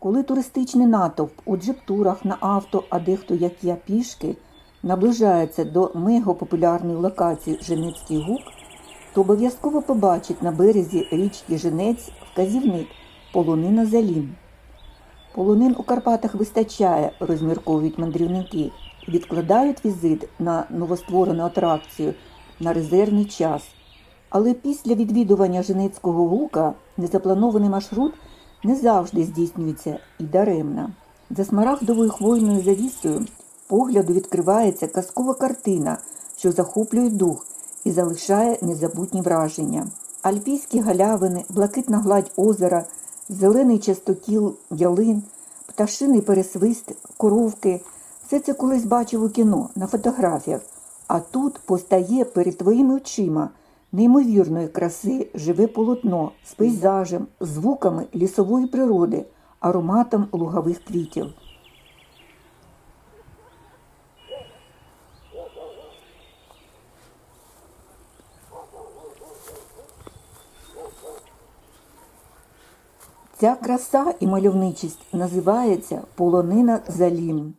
Коли туристичний натовп у джептурах на авто, а дехто, як я, пішки, наближається до мегапопулярної локації Женецький гук, то обов'язково побачить на березі річки Женець вказівник полонина Залім. Полонин у Карпатах вистачає, розмірковують мандрівники, відкладають візит на новостворену атракцію на резервний час. Але після відвідування Женецького гука незапланований маршрут не завжди здійснюється і даремно. За смарагдовою хвойною завісою погляду відкривається казкова картина, що захоплює дух і залишає незабутні враження. Альпійські галявини, блакитна гладь озера, зелений частокіл ялин, пташиний пересвист, коровки все це колись бачив у кіно на фотографіях, а тут постає перед твоїми очима неймовірної краси живе полотно з пейзажем, звуками лісової природи, ароматом лугових квітів. Ця краса і мальовничість називається полонина Залім.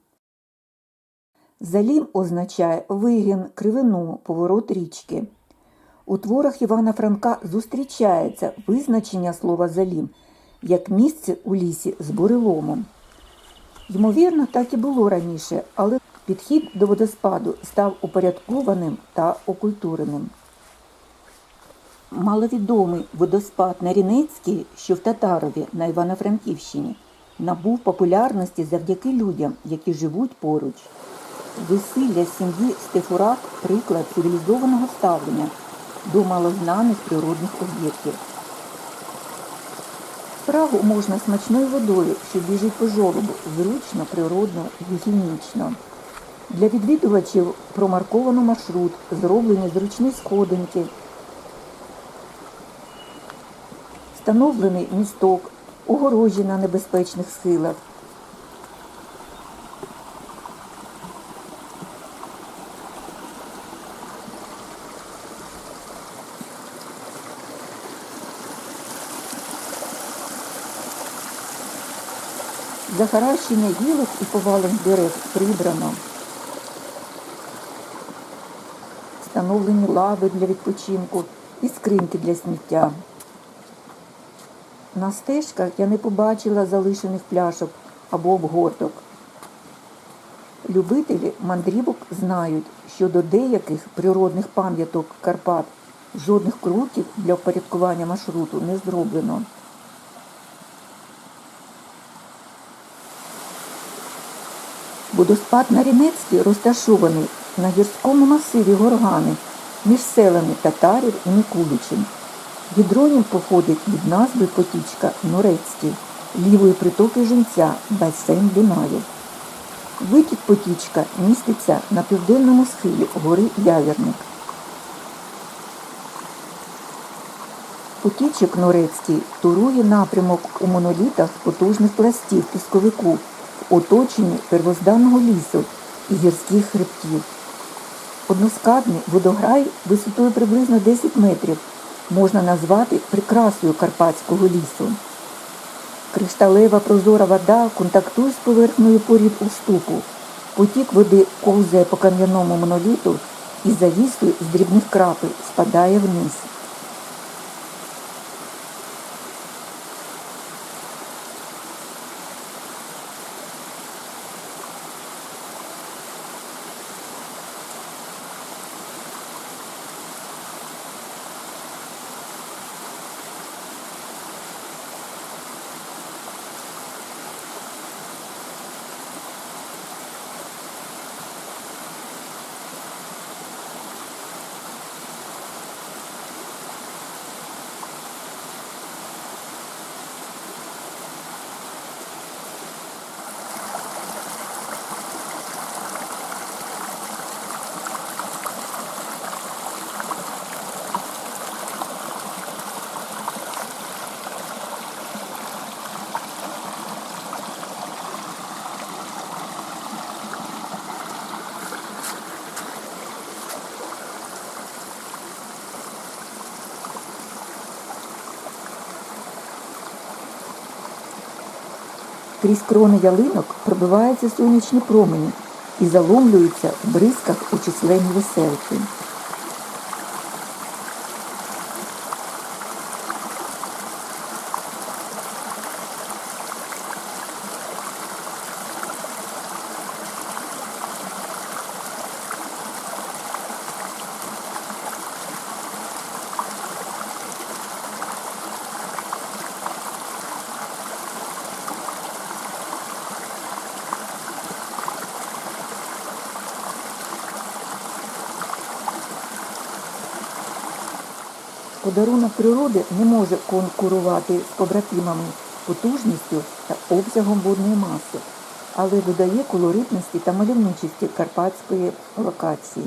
Залім означає вигін, кривину, поворот річки. У творах Івана Франка зустрічається визначення слова залім як місце у лісі з буреломом. Ймовірно, так і було раніше, але підхід до водоспаду став упорядкованим та окультуреним. Маловідомий водоспад Нарінецький, що в Татарові на Івано-Франківщині, набув популярності завдяки людям, які живуть поруч. Весілля сім'ї Стефурак приклад цивілізованого ставлення до малознаних природних об'єктів. Прагу можна смачною водою, що біжить по жолобу, зручно, природно, гігієнічно. Для відвідувачів промарковано маршрут, зроблені зручні сходинки, встановлений місток, огорожі на небезпечних схилах. Захаращення гілок і повалень дерев прибрано. Встановлені лави для відпочинку і скриньки для сміття. На стежках я не побачила залишених пляшок або обгорток. Любителі мандрівок знають, що до деяких природних пам'яток Карпат жодних кроків для впорядкування маршруту не зроблено. Водоспад Нарінецький розташований на гірському масиві Горгани між селами Татарів і Микуличин. Гідронім походить від назви потічка Норецький, лівої притоки Жінця, басейн Дунаю. Витік потічка міститься на південному схилі гори Явірник. Потічок Норецький турує напрямок у монолітах потужних пластів пісковику оточенні первозданного лісу і гірських хребтів. Односкадний водограй висотою приблизно 10 метрів можна назвати прикрасою карпатського лісу. Кришталева прозора вода контактує з поверхнею порід уступу. Потік води ковзає по кам'яному моноліту і завісою з дрібних крапель спадає вниз. Крізь крони ялинок пробиваються сонячні промені і заломлюються в бризках у численні веселки. Подарунок природи не може конкурувати з побратимами потужністю та обсягом водної маси, але додає колоритності та мальовничості карпатської локації.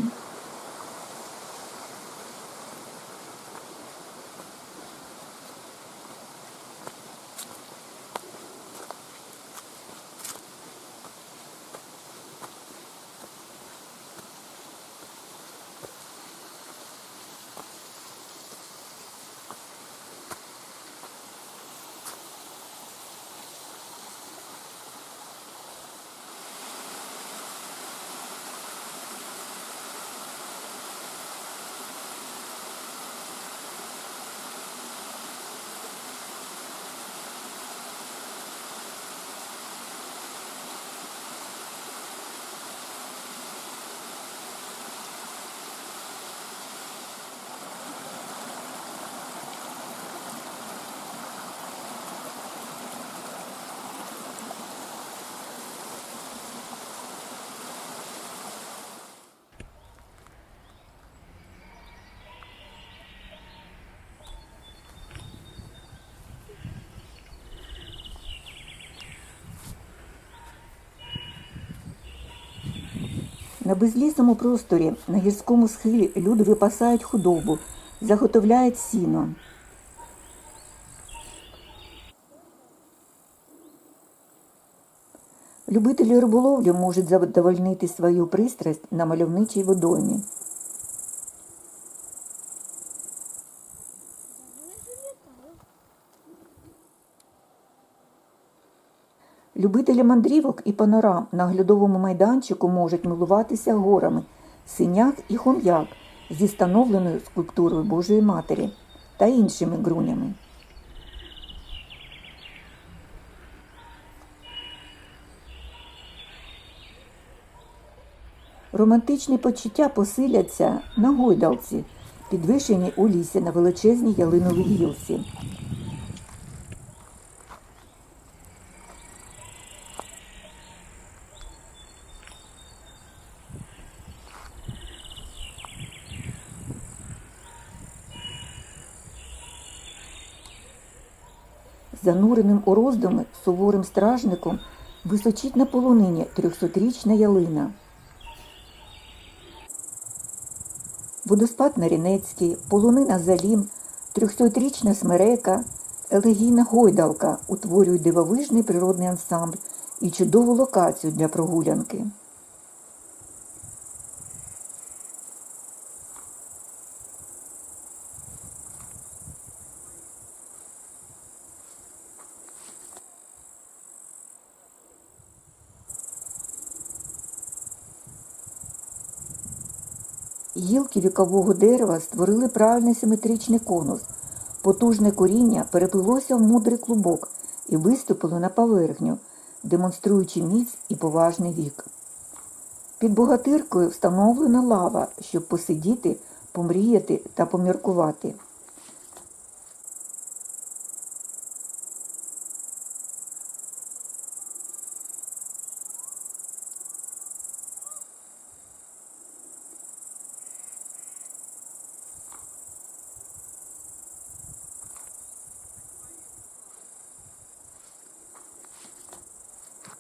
На безлісому просторі на гірському схилі люди випасають худобу, заготовляють сіно. Любителі риболовлі можуть задовольнити свою пристрасть на мальовничій водоймі. Любителі мандрівок і панорам на оглядовому майданчику можуть милуватися горами синяк і хом'як зі встановленою скульптурою Божої Матері та іншими ґрунями. Романтичні почуття посиляться на гойдалці, підвищені у лісі на величезній ялиновій гілці. Зануреним у роздуми суворим стражником височить на полонині трьохсотрічна ялина. Водоспад Нарінецький, полонина Залім, трьохсотрічна смерека, елегійна гойдалка утворюють дивовижний природний ансамбль і чудову локацію для прогулянки. Гілки вікового дерева створили правильний симетричний конус. Потужне коріння переплилося в мудрий клубок і виступило на поверхню, демонструючи міць і поважний вік. Під богатиркою встановлена лава, щоб посидіти, помріяти та поміркувати.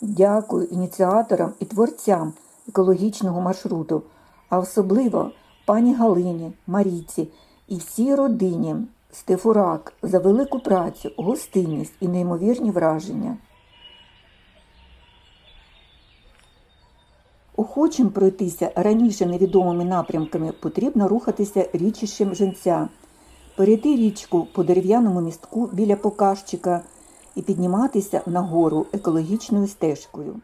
Дякую ініціаторам і творцям екологічного маршруту, а особливо пані Галині, Марійці і всій родині Стефурак за велику працю, гостинність і неймовірні враження. Охочим пройтися раніше невідомими напрямками потрібно рухатися річищем Женця, перейти річку по дерев'яному містку біля Покащика і підніматися нагору екологічною стежкою.